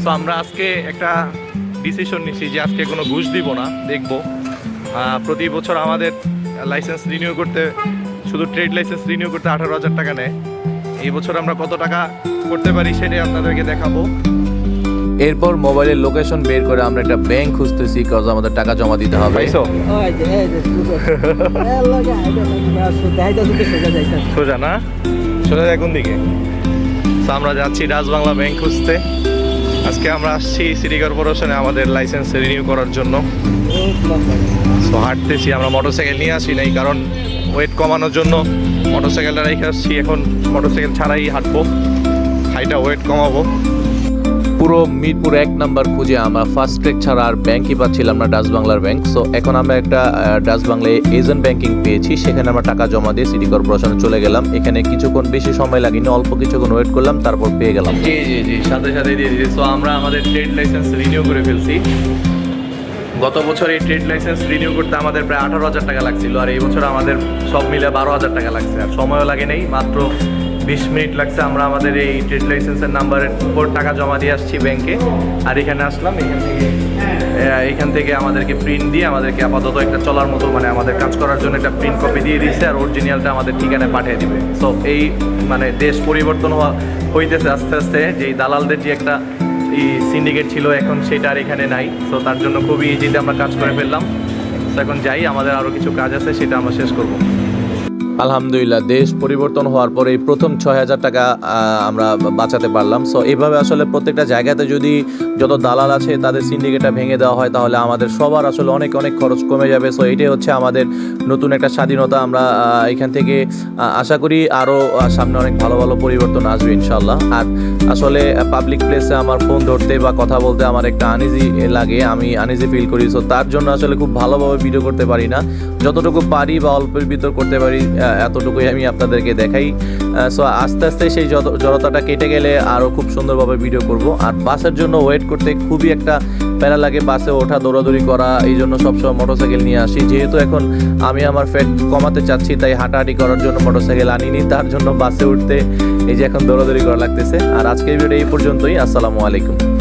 So আমরা আজকে একটা ডিসিশন নিচ্ছি যে আজকে কোনো ঘুষ দিব না দেখব। আহ, প্রতি বছর আমাদের লাইসেন্স রিনিউ করতে শুধু ট্রেড লাইসেন্স রিনিউ করতে আঠারো হাজার টাকা নেয়। এই বছর আমরা কত টাকা করতে পারি সেটাই আপনাদেরকে দেখাবো। এরপর মোবাইলের লোকেশন বের করে আমরা একটা ব্যাংক খুঁজতেছি কজ আমাদের টাকা জমা দিতে হবে। সোজা না? সোজা যায় কোন দিকে? তো আমরা যাচ্ছি রাজবাংলা ব্যাংক খুঁজতে। আজকে আমরা আসছি সিটি কর্পোরেশনে আমাদের লাইসেন্স রিনিউ করার জন্য। তো হাঁটতেছি, আমরা মোটরসাইকেল নিয়ে আসি নাই, কারণ ওয়েট কমানোর জন্য মোটরসাইকেলটা রেখে আসছি। এখন মোটরসাইকেল ছাড়াই হাঁটবো হাইটা ওয়েট কমাবো। পুরো মিরপুর এক নাম্বার খুঁজে আমরা ফার্স্ট ট্রেক ছাড়া আর ব্যাংকই পাচ্ছিলাম না ডাচ বাংলার ব্যাংক সো এখন আমরা একটা ডাচ বাংলায় এজেন্ট ব্যাংকিং পেয়েছি, সেখানে আমরা টাকা জমা দিয়ে সিটি কর্পোরেশনে চলে গেলাম। এখানে কিছুক্ষণ বেশি সময় লাগেনি, অল্প কিছুক্ষণ ওয়েট করলাম, তারপর পেয়ে গেলাম। জি জি জি, সাথে সাথে দিয়ে দিয়েছি। সো আমরা আমাদের ট্রেড লাইসেন্স রিনিউ করে ফেলছি। গত বছর এই ট্রেড লাইসেন্স রিনিউ করতে আমাদের প্রায় আঠারো হাজার টাকা লাগছিল, আর এই বছর আমাদের সব মিলে বারো হাজার টাকা লাগছে। আর সময়ও লাগে নেই, মাত্র বিশ মিনিট লাগছে, আমরা আমাদের এই ট্রেড লাইসেন্সের নাম্বারের উপর টাকা জমা দিয়ে আসছি ব্যাংকে আর এখানে আসলাম, এখান থেকে এখান থেকে আমাদেরকে প্রিন্ট দিয়ে আমাদেরকে আপাতত একটা চলার মতো মানে আমাদের কাজ করার জন্য একটা প্রিন্ট কপি দিয়ে দিয়েছে আর অরিজিনালটা আমাদের ঠিকানায় পাঠিয়ে দিবে। সো এই মানে দেশ পরিবর্তন হওয়া, হইতেছে আস্তে আস্তে যে দালালদের যে একটা এই সিন্ডিকেট ছিল, এখন সেটা আর এখানে নাই। সো তার জন্য খুবই ইজিতে আমরা কাজ করে ফেললাম। তো এখন যাই, আমাদের আরও কিছু কাজ আছে, সেটা আমরা শেষ করব। আলহামদুলিল্লাহ, দেশ পরিবর্তন হওয়ার পরে প্রথম ছয় হাজার টাকা আমরা বাঁচাতে পারলাম। সো এইভাবে আসলে প্রত্যেকটা জায়গাতে যদি যত দালাল আছে, তাদের সিন্ডিকেটটা ভেঙে দেওয়া হয়, তাহলে আমাদের সবার আসলে অনেক অনেক খরচ কমে যাবে। সো এটাই হচ্ছে আমাদের নতুন একটা স্বাধীনতা। আমরা এখান থেকে আশা করি আরও সামনে অনেক ভালো ভালো পরিবর্তন আসবে ইনশাল্লাহ আর আসলে পাবলিক প্লেসে আমার ফোন ধরতে বা কথা বলতে আমার একটা আনিজি লাগে। আমি আনিজি ফিল করি। সো তার জন্য আসলে খুব ভালোভাবে ভিডিও করতে পারি না। যতটুকু পারি বা অল্পের ভিতর করতে পারি এতটুকুই আমি আপনাদেরকে দেখাই। সো আস্তে আস্তে সেই জড়তাটা কেটে গেলে আরও খুব সুন্দরভাবে ভিডিও করব। আর বাসের জন্য ওয়েট করতে খুবই একটা প্যারা লাগে বাসে ওঠা, দৌড়াদৌড়ি করা, এই জন্য সবসময় মোটরসাইকেল নিয়ে আসি। যেহেতু এখন আমি আমার ফ্যাট কমাতে চাচ্ছি, তাই হাঁটাহাঁটি করার জন্য মোটরসাইকেল আনিনি। তার জন্য বাসে উঠতে এই যে এখন দৌড়াদৌড়ি করা লাগতেছে। আর আজকের ভিডিও এই পর্যন্তই। আসসালামু আলাইকুম।